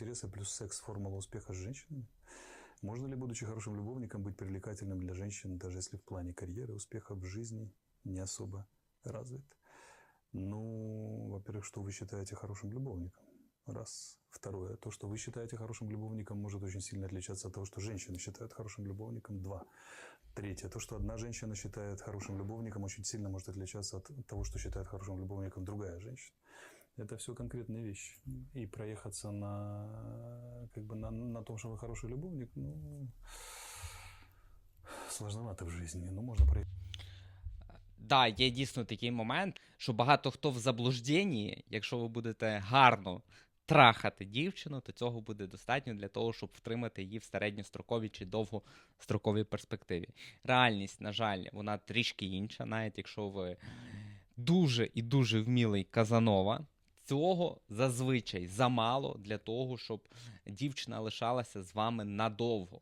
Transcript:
интереса плюс секс формула успеха с женщинами? Можно ли, будучи хорошим любовником, быть привлекательным для женщин, даже если в плане карьеры успеха в жизни не особо развит? Ну, во-первых, что вы считаете хорошим любовником? Раз. Второе. То, что вы считаете хорошим любовником, может очень сильно отличаться от того, что женщины считают хорошим любовником. Два. Третье. То, что одна женщина считает хорошим любовником, очень сильно может отличаться от того, что считает хорошим любовником другая женщина. Это все конкретные вещи. И проехаться на, как бы на, на том, что вы хороший любовник, ну, сложновато в жизни. Ну, можно проехать. Да, є дійсно такий момент, що багато хто в заблужденні, якщо ви будете гарно трахати дівчину, то цього буде достатньо для того, щоб втримати її в середньостроковій чи довгостроковій перспективі. Реальність, на жаль, вона трішки інша, навіть якщо ви дуже і дуже вмілий Казанова. Цього зазвичай замало для того, щоб дівчина лишалася з вами надовго.